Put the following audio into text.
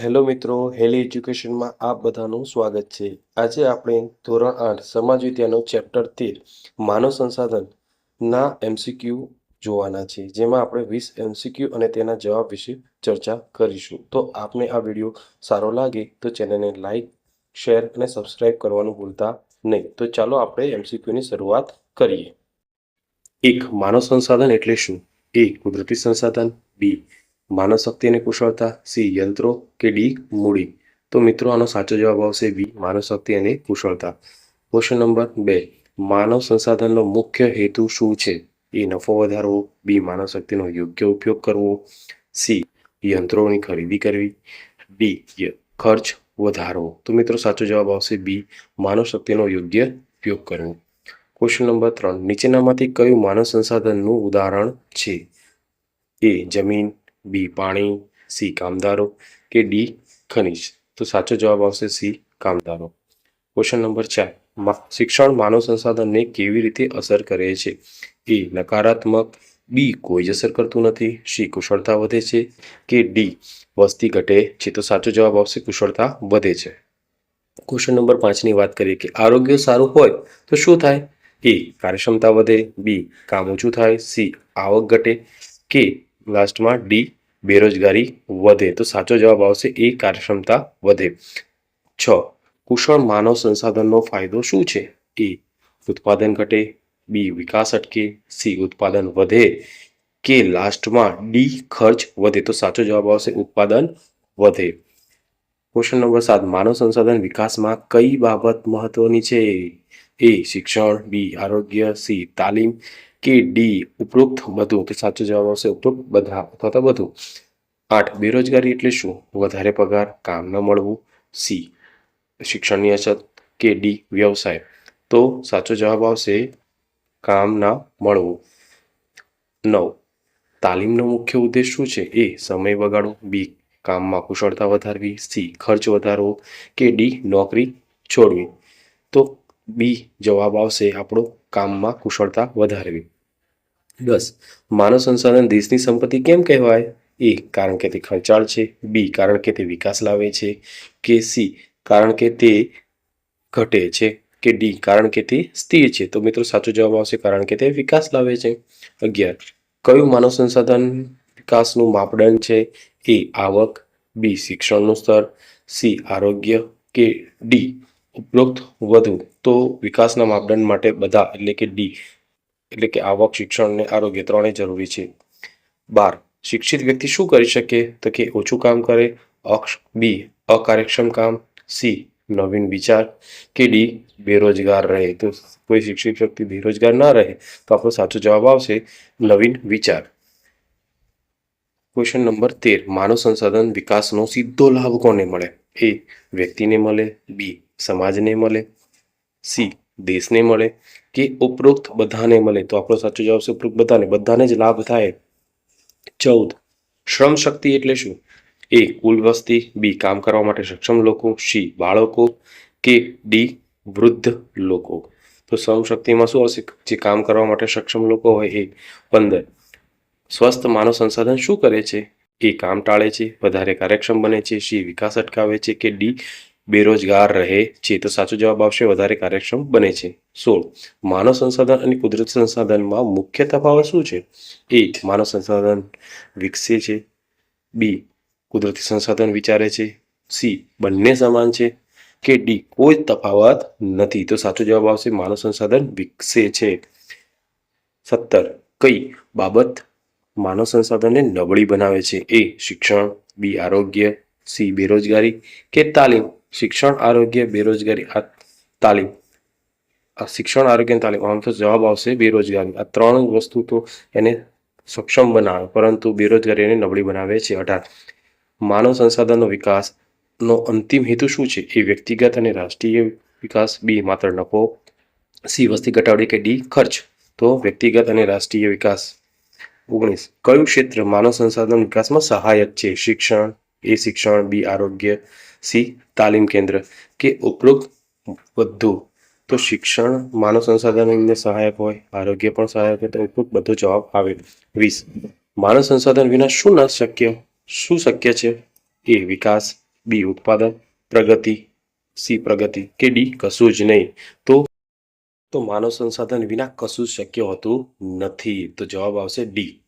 Hello મિત્રો, હેલી એજ્યુકેશનમાં આપ બધાનું સ્વાગત છે. આજે આપણે ધોરણ આઠ સમાજ વિદ્યાનો ચેપ્ટર તેર, માનવ સંસાધન ના એમસીક્યુ જોવાના છે, જેમાં આપણે વીસ એમસીક્યુ અને તેના જવાબ વિશે ચર્ચા કરીશું. તો આપને આ વીડિયો સારો લાગે તો ચેનલને લાઈક, શેર અને સબસ્ક્રાઈબ કરવાનું ભૂલતા નહીં. તો ચાલો આપણે એમસીક્યુની શરૂઆત કરીએ. એક, માનવ સંસાધન એટલે શું? એ, કુદરતી સંસાધન. બી માનવ શક્તિ અને કુશળતા, સી, યંત્રો કે ડી, મૂડી? તો મિત્રો, આનો સાચો જવાબ આવશે બી માનવ શક્તિ અને કુશળતા. ક્વેશ્ચન નંબર બે. માનવ સંસાધનનો મુખ્ય હેતુ શું છે? એ નફો વધારવો, બી માનવ શક્તિનો યોગ્ય ઉપયોગ કરવો, સી, યંત્રોની ખરીદી કરવી, ડી ખર્ચ વધારવો. તો મિત્રો, સાચો જવાબ આવશે બી માનવ શક્તિનો યોગ્ય ઉપયોગ કરવો. ક્વેશ્ચન નંબર ત્રણ. નીચેનામાંથી કયું માનવ સંસાધનનું ઉદાહરણ છે? એ જમીન બી પાણી, સી કામદારો કે ડી ખનિજ? તો સાચો જવાબ આવશે સી કામદારો. ક્વેશ્ચન નંબર ચાર. શિક્ષણ માનવ સંસાધનને કેવી રીતે અસર કરે છે? એ નકારાત્મક, બી કોઈ જ અસર કરતું નથી, સી કુશળતા વધે છે, કે ડી વસ્તી ઘટે છે? તો સાચો જવાબ આવશે કુશળતા વધે છે. ક્વેશ્ચન નંબર પાંચની વાત કરીએ કે આરોગ્ય સારું હોય તો શું થાય? એ કાર્યક્ષમતા વધે, બી કામ ઓછું થાય, સી આવક ઘટે, કે લાસ્ટમાં ડી બેરોજગારી વધે તો સાચો જવાબ આવશે એ કાર્યક્ષમતા વધે. છ. કુશળ માનવ સંસાધનનો ફાયદો શું છે? એ. ઉત્પાદન ઘટે. બી. વિકાસ અટકે. સી. ઉત્પાદન વધે. કે લાસ્ટમાં ડી. ખર્ચ વધે તો સાચો જવાબ આવશે ઉત્પાદન વધે. ક્વેશ્ચન નંબર સાત. માનવ સંસાધન વિકાસમાં કઈ બાબત મહત્વની છે? એ. શિક્ષણ. બી. આરોગ્ય. સી. તાલીમ. કે ડી ઉપરોક્ત બધું તો સાચો જવાબ આવશે ઉપરોક્ત બધા અથવા તો બધું. આઠ, બેરોજગારી એટલે શું? વધારે પગાર, કામ ન મળવું. સી શિક્ષણની અછત. કે ડી વ્યવસાય. તો સાચો જવાબ આવશે કામ ના મળવું. નવ, તાલીમનો મુખ્ય ઉદ્દેશ શું છે? એ, સમય બગાડવો બી કામમાં કુશળતા વધારવી. સી ખર્ચ વધારવો. કે ડી નોકરી છોડવી. તો બી જવાબ આવશે આપણો કામમાં કુશળતા વધારવી. દસ માનવ સંસાધન દેશની સંપત્તિ કેમ કહેવાય? એ કારણ કે તે ખર્ચાળ છે. બી કારણ કે તે વિકાસ લાવે છે. કે સી કારણ કે તે ઘટે છે. કે ડી કારણ કે તે સ્થિર છે. તો મિત્રો સાચો જવાબ આવશે કારણ કે તે વિકાસ લાવે છે. અગિયાર. કયું માનવ સંસાધન વિકાસનું માપદંડ છે? એ આવક, બી શિક્ષણનું સ્તર, સી આરોગ્ય, કે ડી ઉપરોક્ત વધુ. તો વિકાસના માપદંડ માટે બધા એટલે કે ડી એટલે કે આવક શિક્ષણ અને આરોગ્ય ત્રણેય જરૂરી છે. બાર, શિક્ષિત વ્યક્તિ શું કરી શકે? તો કે ઓછું કામ કરે. અક્ષ, બી, અકાર્યક્ષમ કામ. સી, નવીન વિચાર. કે ડી, બેરોજગાર રહે. તો કોઈ શિક્ષિત વ્યક્તિ બેરોજગાર ના રહે, તો આપણો સાચો જવાબ આવશે નવીન વિચાર. ક્વેશ્ચન નંબર તેર, માનવ સંસાધન વિકાસનો સીધો લાભ કોને મળે? એ વ્યક્તિને મળે, બી, સમાજને મળે, સી દેશને મળે કે ઉપરોક્ત બધાને મળે? તો આપણો સાચો જવાબ છે ઉપરોક્ત બધાને. બધાને જ લાભ થાય. ચૌદ. શ્રમ શક્તિ એટલે શું? એ કુલ વસ્તી, બી કામ કરવા માટે સક્ષમ લોકો, સી બાળકો કે ડી વૃદ્ધ લોકો. તો શ્રમ શક્તિમાં શું આવશે? જે કામ કરવા માટે સક્ષમ લોકો હોય એ. પંદર. સ્વસ્થ માનવ સંસાધન શું કરે છે? એ કામ ટાળે છે, વધારે કાર્યક્ષમ બને છે, સી વિકાસ અટકાવે છે કે ડી બેરોજગાર રહે છે, તો સાચો જવાબ આવશે, વધારે કાર્યક્ષમ બને છે. સોળ, માનવ સંસાધન અને કુદરતી સંસાધનમાં મુખ્ય તફાવત શું છે? એ માનવ સંસાધન વિકસે છે. બી, કુદરતી સંસાધન વિચારે છે. સી, બંને સમાન છે. કે ડી, કોઈ તફાવત નથી. તો સાચો જવાબ આવશે, માનવ સંસાધન વિકસે છે. સત્તર, કઈ બાબત માનવ સંસાધનને નબળી બનાવે છે? એ, શિક્ષણ, બી, આરોગ્ય, સી, બેરોજગારી કે તાલીમ? શિક્ષણ, આરોગ્ય, બેરોજગારી, આ તાલીમ. આ શિક્ષણ, આરોગ્ય તાલીમ આમ તો જવાબ આવશે બેરોજગારી. આ ત્રણ વસ્તુ તો એને સક્ષમ બનાવે, પરંતુ બેરોજગારી એને નબળી બનાવે છે. અઢાર. માનવ સંસાધનનો વિકાસનો અંતિમ હેતુ શું છે? એ વ્યક્તિગત અને રાષ્ટ્રીય વિકાસ. બી, માત્ર નફો. સી, વસ્તી ઘટાડી કે ડી, ખર્ચ. તો વ્યક્તિગત અને રાષ્ટ્રીય વિકાસ. ઓગણીસ. કયું ક્ષેત્ર માનવ સંસાધન વિકાસમાં સહાયક છે? શિક્ષણ. એ શિક્ષણ. બી, આરોગ્ય. સી, તાલીમ કેન્દ્ર, કે ઉપરોક્ત બધું. તો શિક્ષણ માનવ સંસાધનને સહાયક હોય, આરોગ્ય પણ સહાયક હોય, તો ઉપરોક્ત બધો જવાબ આવે. વીસ. માનવ સંસાધન વિના શું ન શક્ય? શું શક્ય છે? એ વિકાસ, બી ઉત્પાદન, પ્રગતિ, સી પ્રગતિ, કે ડી કશું જ નહીં. તો તો માનવ સંસાધન વિના કશું શક્ય હોતું નથી. તો જવાબ આવશે ડી.